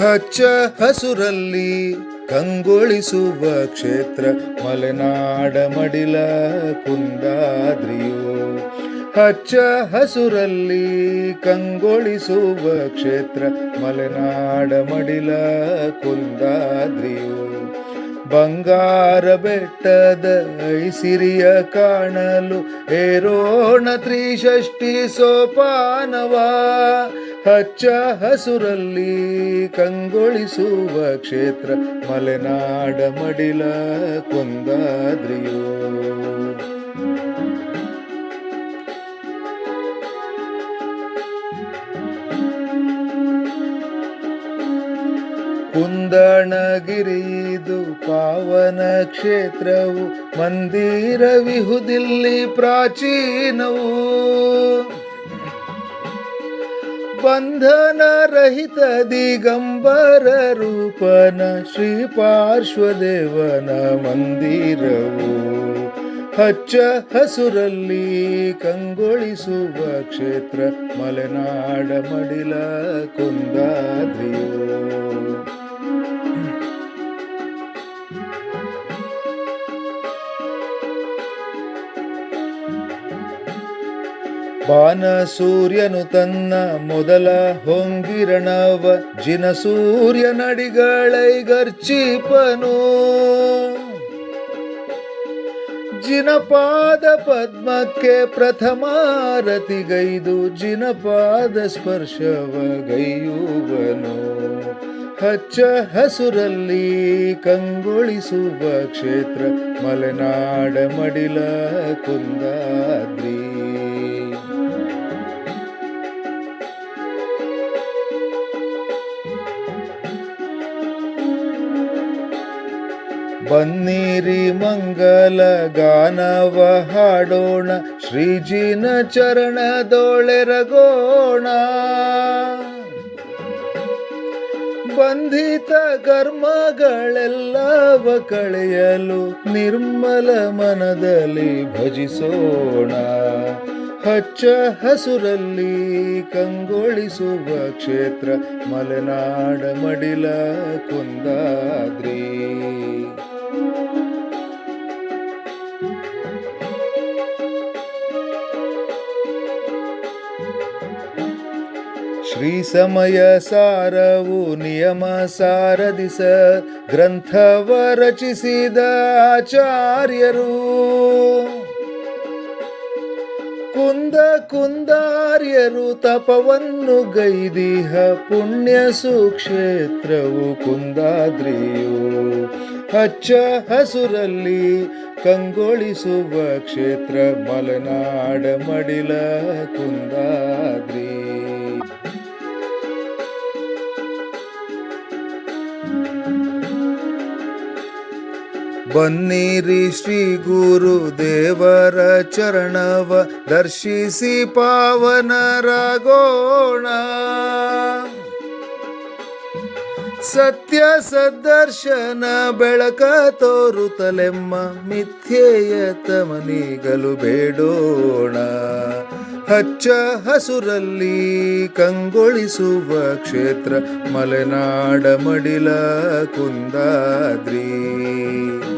ಹಚ್ಚ ಹಸುರಲ್ಲಿ ಕಂಗೊಳಿಸುವ ಕ್ಷೇತ್ರ ಮಲೆನಾಡ ಮಡಿಲ ಕುಂದಾದ್ರಿಯೋ. ಹಚ್ಚ ಹಸುರಲ್ಲಿ ಕಂಗೊಳಿಸುವ ಕ್ಷೇತ್ರ ಮಲೆನಾಡ ಮಡಿಲ ಕುಂದಾದ್ರಿಯು. ಬಂಗಾರ ಬೆಟ್ಟದ ಐಸಿರಿಯ ಕಾಣಲು ಏರೋಣ ತ್ರಿಷಷ್ಟಿ ಸೋಪಾನವ. ಹಚ್ಚ ಹಸುರಲ್ಲಿ ಕಂಗೊಳಿಸುವ ಕ್ಷೇತ್ರ ಮಲೆನಾಡ ಮಡಿಲ ಕುಂದಾದ್ರಿಯೋ. ಕುಂದಣಗಿರಿದು ಪಾವನ ಕ್ಷೇತ್ರವು ಮಂದಿರ ವಿಹುದಿಲ್ಲಿ ಪ್ರಾಚೀನವು. ಬಂಧನ ರಹಿತ ದಿಗಂಬರ ರೂಪನ ಶ್ರೀ ಪಾರ್ಶ್ವದೇವನ ಮಂದಿರವು. ಹಚ್ಚ ಹಸುರಲ್ಲಿ ಕಂಗೊಳಿಸುವ ಕ್ಷೇತ್ರ ಮಲೆನಾಡ ಮಡಿಲ ಕುಂದಾದ್ರಿಯೋ. ಬಾನ ಸೂರ್ಯನು ತನ್ನ ಮೊದಲ ಹೊಂಗಿರಣವ ಜಿನ ಸೂರ್ಯ ನಡಿಗಳೈಗರ್ಚಿಪನು ಜಿನಪಾದ ಪದ್ಮಕ್ಕೆ ಪ್ರಥಮಾರತಿಗೈದು ಜಿನಪಾದ ಸ್ಪರ್ಶವ ಗೈಯುವನು ಹಚ್ಚ ಹಸುರಲ್ಲಿ ಕಂಗೊಳಿಸುವ ಕ್ಷೇತ್ರ, ಮಲೆನಾಡ ಮಡಿಲ ಕುಂದಾದ್ರಿ. ಬನ್ನೀರಿ ಮಂಗಲ ಗಾನವ ಹಾಡೋಣ. ಶ್ರೀಜಿನ ಚರಣದೊಳೆರಗೋಣ ಬಂಧಿತ ಕರ್ಮಗಳೆಲ್ಲವ ಕಳೆಯಲು ನಿರ್ಮಲ ಮನದಲ್ಲಿ ಭಜಿಸೋಣ. ಹಚ್ಚ ಹಸುರಲ್ಲಿ ಕಂಗೊಳಿಸುವ ಕ್ಷೇತ್ರ ಮಲೆನಾಡ ಮಡಿಲ ಕುಂದಾದ್ರಿ ಶ್ರೀ ಸಮಯ ಸಾರವು ನಿಯಮ ಸಾರದಿಸ ಗ್ರಂಥವ ರಚಿಸಿದ ಆಚಾರ್ಯರು. ಕುಂದ ಕುಂದಾರ್ಯರು ತಪವನ್ನು ಗೈದಿಹ, ಪುಣ್ಯ ಸುಕ್ಷೇತ್ರವು ಕುಂದಾದ್ರಿಯು. ಹಚ್ಚ ಹಸುರಲ್ಲಿ ಕಂಗೊಳಿಸುವ ಕ್ಷೇತ್ರ ಮಲೆನಾಡ ಮಡಿಲ ಕುಂದಾದ್ರಿ. ಬನ್ನಿರಿ ಶ್ರೀ ಗುರು ದೇವರ ಚರಣವ, ದರ್ಶಿಸಿ ಪಾವನರಾಗೋಣ ಸತ್ಯ ಸದ್ದರ್ಶನ ಬೆಳಕ ತೋರುತ್ತಲೆಮ್ಮ ಮಿಥ್ಯೆಯ ತಮನಿಗಲು ಬೇಡೋಣ. ಹಚ್ಚ ಹಸುರಲ್ಲಿ ಕಂಗೊಳಿಸುವ ಕ್ಷೇತ್ರ, ಮಲೆನಾಡ ಮಡಿಲ ಕುಂದಾದ್ರಿ.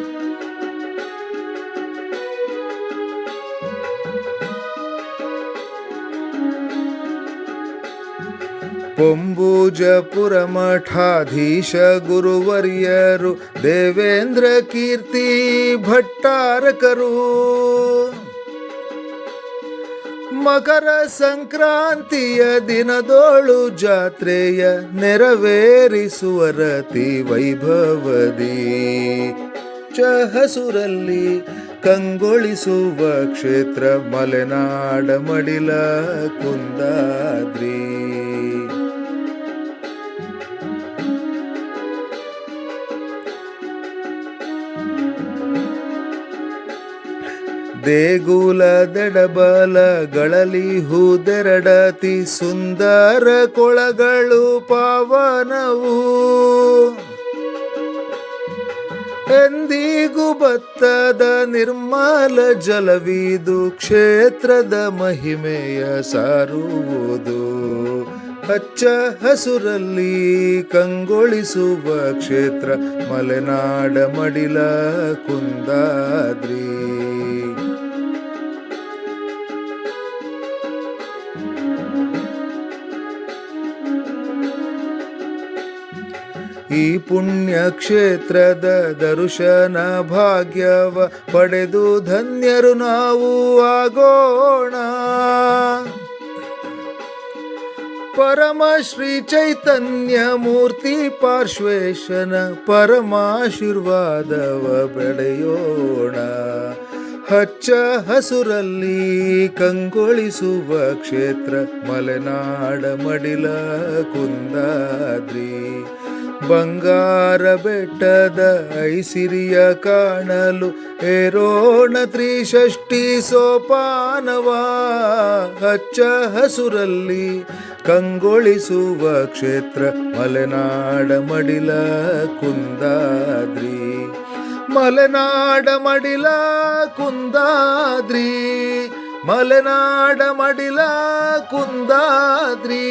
ಪೊಂಬೂಜಪುರ ಮಠಾಧೀಶ ಗುರುವರಿಯರು, ದೇವೇಂದ್ರ ಕೀರ್ತಿ ಭಟ್ಟಾರಕರು. ಮಕರ ಸಂಕ್ರಾಂತಿಯ ದಿನದೋಳು ಜಾತ್ರೆಯ ನೆರವೇರಿಸುವರತಿ ವೈಭವದಿ. ಚಹಸುರಲ್ಲಿ ಹಸುರಲ್ಲಿ ಕಂಗೊಳಿಸುವ ಕ್ಷೇತ್ರ ಮಲೆನಾಡ ಮಡಿಲ ಕುಂದಾದ್ರಿ. ದೇಗುಲದೆಡಬಲಗಳಲ್ಲಿ ಹೂದೆರಡತಿ ಸುಂದರ ಕೊಳಗಳು ಪಾವನವು. ಎಂದಿಗೂ ಬತ್ತದ ನಿರ್ಮಲ ಜಲವಿದು ಕ್ಷೇತ್ರದ ಮಹಿಮೆಯ ಸಾರುವುದು. ಹಚ್ಚ ಹಸುರಲ್ಲಿ ಕಂಗೊಳಿಸುವ ಕ್ಷೇತ್ರ ಮಲೆನಾಡ ಮಡಿಲ ಕುಂದಾದ್ರಿ. ಈ ಪುಣ್ಯ ಕ್ಷೇತ್ರದ ದರ್ಶನ ಭಾಗ್ಯವ ಪಡೆದು ಧನ್ಯರು ನಾವು ಆಗೋಣ. ಪರಮ ಶ್ರೀ ಚೈತನ್ಯ ಮೂರ್ತಿ ಪಾರ್ಶ್ವೇಶನ ಪರಮಾಶೀರ್ವಾದವ ಬೆಳೆಯೋಣ. ಹಚ್ಚ ಹಸುರಲ್ಲಿ ಕಂಗೊಳಿಸುವ ಕ್ಷೇತ್ರ ಮಲೆನಾಡ ಮಡಿಲ ಕುಂದಾದ್ರಿ. ಬಂಗಾರ ಬೆಟ್ಟದ ಐಸಿರಿಯ ಕಾಣಲು ಏರೋಣ ತ್ರಿಷಷ್ಟಿ ಸೋಪಾನವ ಹಚ್ಚ ಹಸುರಲ್ಲಿ ಕಂಗೊಳಿಸುವ ಕ್ಷೇತ್ರ ಮಲೆನಾಡ ಮಡಿಲ ಕುಂದಾದ್ರಿ. ಮಲೆನಾಡ ಮಡಿಲ ಕುಂದಾದ್ರಿ. ಮಲೆನಾಡ ಮಡಿಲ ಕುಂದಾದ್ರಿ.